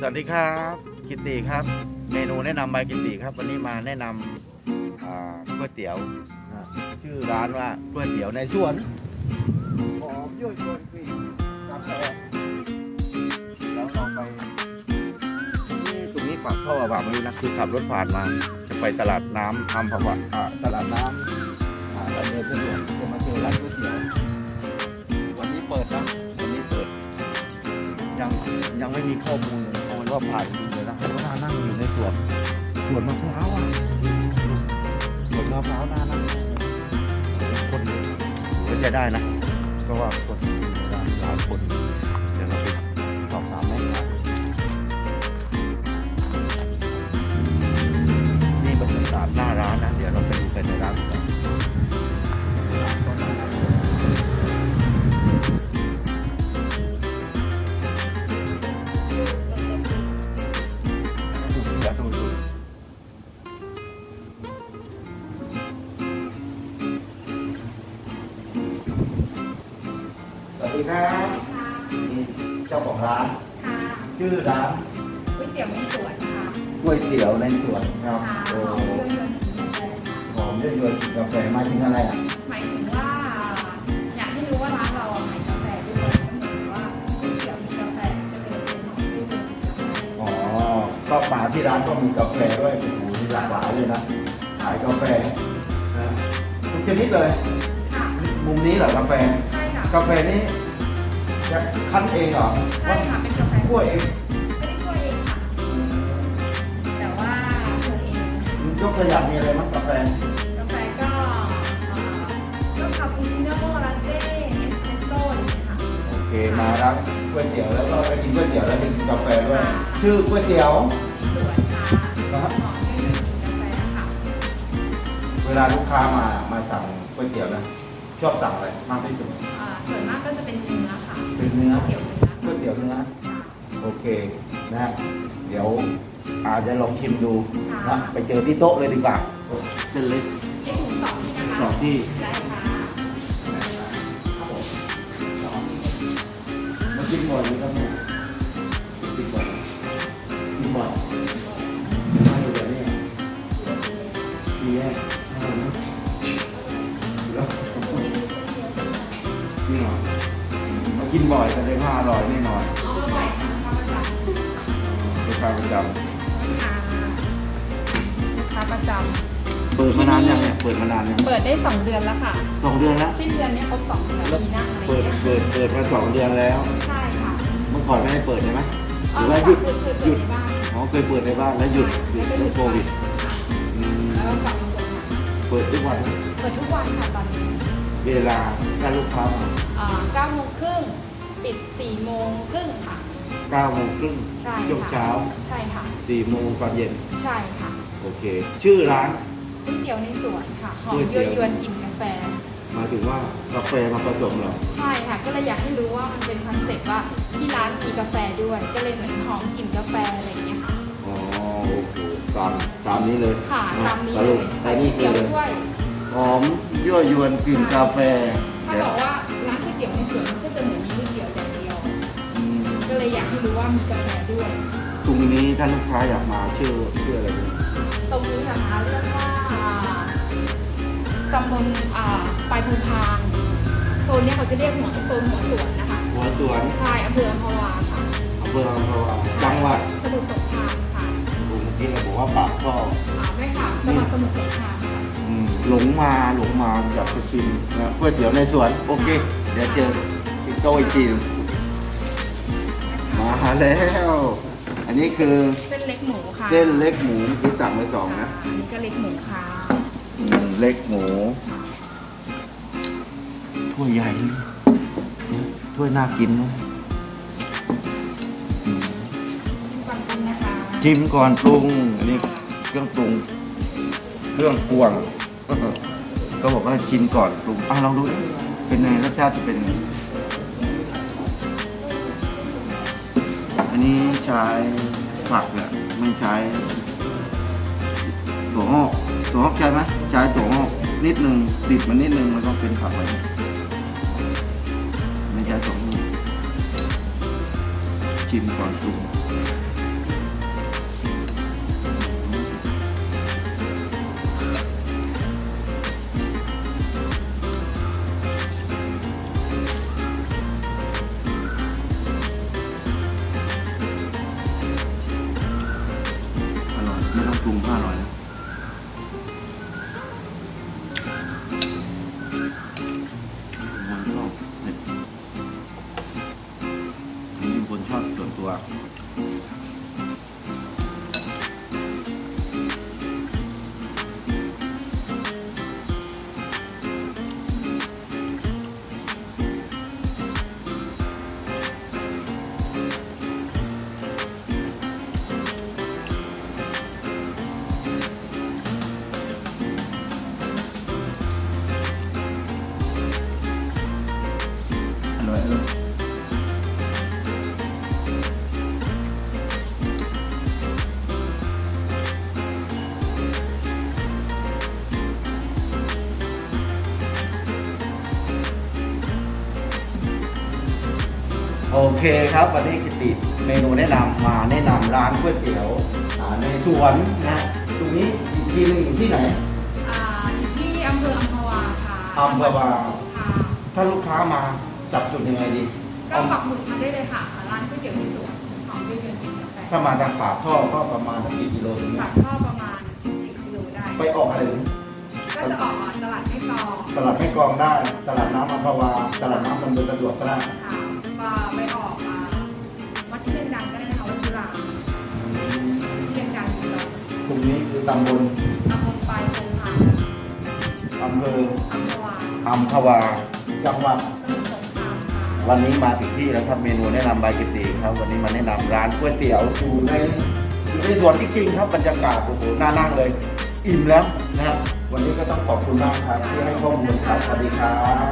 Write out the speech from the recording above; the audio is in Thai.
สวัสดีครับกิตติครับ เมนูแนะนำบกิตติครับ วันนี้มาแนะนำอ่าก๋วยเตี๋ยวอ่าชื่อร้านว่าก๋วยเตี๋ยวในสวนหอมยั่วยวนกลิ่นกาแฟแล้วลองไปนี่ตรงนี้ปากท่อปากไม่รู้นะคือขับรถผ่านมา จะไปตลาดน้ำอัมพวาอ่าตลาดน้ำอ่าดำเนินสะดวกจะมาเจอร้านก๋วยเตี๋ยววันนี้เปิดนะวันนี้เปิด ยังยังไม่มีข้อมูลเลย เอาเป็ผ่านเลยนะเพราะว่านั่งอยู่ในสวนสวนมะพร้าวอะสวนมะพร้าวน่านั่งคนก็จะได้นะเพราะว่าคนหลายหลายคนเดี๋ยวเราไปสอบถามแม่ค้านี่บรรยากาศหน้าร้านนะ เดี๋ยวเราไปดูกันในร้านกัน ดีครับนี่เจ้าของร้าน ค่ะชื่อร้านก๋วยเตี๋ยวในสวนค่ะก๋วยเตี๋ยวในสวนครับค่ะโอ้หอมเยอะๆกาแฟหอมเยอะๆกาแฟหมายถึงอะไรอะหมายถึงว่าอยากให้รู้ว่าร้านเราขายกาแฟด้วยเหมือนว่าก๋วยเตี๋ยวมีกาแฟก็เลยเป็นหอมที่เป็นกาแฟอ๋อก็มาที่ร้านก็มีกาแฟด้วยโอ้โหมีหลากหลายเลยนะขายกาแฟนะทุกชนิดเลย ค่ะมุมนี้เหรอกาแฟ ใช่ค่ะกาแฟนี่ จะคั้นเองเหรอใช่ค่ะเป็นกาแฟคั่วเองไม่ได้คั่วเองค่ะแต่ว่าปลูกเองยกตัวอย่างมีอะไรบ้างกาแฟกาแฟก็เอ่อก็คาปูชิโน่ลาเต้เอสเปรสโซ่อย่างเงี้ยค่ะ โอเคมาร้านก๋วยเตี๋ยวแล้วก็ไปกินก๋วยเตี๋ยวแล้วจะกินกาแฟด้วย ค่ะ ชื่อก๋วยเตี๋ยว สวนค่ะครับ หอมเยอะๆกินกาแฟค่ะเวลาลูกค้ามามาสั่งก๋วยเตี๋ยวนะชอบสั่งอะไรมากที่สุด อ่าส่วนมากก็จะเป็นเนื้อค่ะ เป็นเนื้อก๋วยเตี๋ยวเนื้อก๋วยเตี๋ยวเนื้อโอเคนะ เดี๋ยวอาจจะลองชิมดูนะ ไปเจอที่โต๊ะเลยดีกว่าเส้นเล็กเลขถุงสองนี่นะคะสองที่ใช่ค่ะมากินบ่อยไหมครับ กินบ่อยแสดงว่าอร่อยแน่นอนอ๋ออร่อยค่ะลูกค้าประจำลูกค้าประจค่ะลูกค้าประจำเปิดมานานยังเนี่ยเปิดมานานยังำเปิดได้สองเดือนแล้วค่ะ สองเดือนแล้ว สิ้นเดือนนี้ครบสองเดือนปีหน้าอะไรเปิดเงี้ยเปิดเปิดมาสองเดือนแล้ว ใช่ค่ะเมื่อก่อนไม่ได้เปิดใช่ไหมหอ๋อรือว่าหเมื่ยุอดก่อนเคยเคยหยุเปิดดในบ้านอ๋อเคยเปิดในบ้านแล้วหยุดหยุดแล้วก็เรื่องโควิดค่ะอืมแล้วก็กลับมาเปิดใหม่เปิดทุกวันเปิดทุกวันค่ะตอนนี้เวลาถ้าลูกค้ามาอ่าเก้าโมงครึ่ง ปิดสี่โมงครึ่งค่ะเก้าโมงครึ่งใช่ช่วงค่ะเช้าใช่ค่ะสี่โมงตอนเย็น ใช่ค่ะโอเค ชื่อร้าน ก๋วยเตี๋ยวในสวนค่ะ หอก๋มวยเตี๋ยั่ยว วยวนกลิ่นกาแฟ หมายถึงว่ากาแฟมาผสมเหรอ ใช่ค่ะ ก็เลยอยากให้รู้ว่ามันเป็นคอนเซ็ปต์ว่าที่ร้านมีกาแฟด้วย ก็เลยเหมือนหอมกลิ่นกาแฟอะไรอย่างเงี้ยค่ะ อ๋อโอเคตามตามนี้เลยค่ะ ตามนี้สเลรุยปใส่แต่ก๋วนี่ยคืเตี๋ยวอด้วย หอมยั่วยวนกลิ่นกาแฟถ้าเดี๋ยวบอกว่าร้านก๋วยเตี๋ยวในสวน เลยอยากให้รู้ว่ามีกาแฟด้วย ตรงนี้ถ้าลูกค้าอยากมาชื่อชื่ออะไรดีตรงนี้นะคะเรียกว่าตำบลอ่าปลายภูพานโซนเนี้ยเขาจะเรียกหัวโซนหัวสวนนะคะหัวสวนใช่อำเภออัมพวาค่ะอำเภออัมพวาจังหวัดสมุทรสงครามค่ะผมเมื่อกี้เราบอกว่าปากก็อ่าไม่ค่ะจังหวัดสมุทรสงครามค่ะ อืมหลงมาหลงมาอยากจะชิมนะก๋วยเตี๋ยวในสวน โอเค เดี๋ยวเจอที่โต๊ะอีกทีหนึ่ง มาแล้ว อันนี้คือเส้นเล็กหมูค่ะเส้นเล็กหมูที่สั่งไปสองนะอันนี้ก็เล็กหมูค่ะอืมเล็กหมูถ้วยใหญ่เลยถ้วยน่ากินนะอืมชิมก่อนกันนะคะชิมก่อนปรุง อันนี้เครื่องปรุง เครื่องปวง ก็บอกว่าชิมก่อนปรุงอะลองดูดิเป็นไงรสชาติจะเป็นไง อันนี้ใช้ผักเนี่ยไม่ใช้ถั่วงอกถั่วงอกใช่ไหมใช้ถั่วงอกนิดนึงติดมันนิดนึงแล้วก็เป็นผักไปไม่ใช้ถั่วงอกชิมก่อนปรุง โอเคครับวันนี้กิติเมนูแนะนำมาแนะนำร้านก๋วยเตี๋ยวอ่าในสวนนะตรงนี้อีกทีหนึงอยู่ที่ไหน อ่าอยู่ที่อำเภออัมพวาค่ะอัมพวาจังหดสมุทรสงครามถ้าลูกค้ามาจับจุดยังไงดีก็ปักหมุดมาได้เลยค่ะ ร้านก๋วยเตี๋ยวในสวนหอมด้วยเงินกินกาแฟถ้ามาทางปากท่อก็ประมาณสักกี่กิโลถึงปาเนี่ยกท่อประมาณ4กิโลได้ ไปออกอะไรถึงก็จะออกตลาดไม่กรองตลาดแม่กลองได้ ตลาดน้ำอัมพวา ตลาดน้ำดำเนินสะดวกก็ได้ ค่ะมาไป ตำบลตำบลปลายโพค่ะอำเภออัมพวาอัมพวา จังหวัด สมุทรสงครามค่ะวันนี้มาถึงที่แล้วครับเมนูแนะนำบายกิติครับ วันนี้มาแนะนำร้านก๋วยเตี๋ยวอยู่ในอยู่ในสวนจริงๆครับบรรยากาศโอ้โหน่านั่งเลย อิ่มแล้วนะครับวันนี้ก็ต้องขอบคุณมากครับที่ให้ข้อมูลครับสวัสดีครับ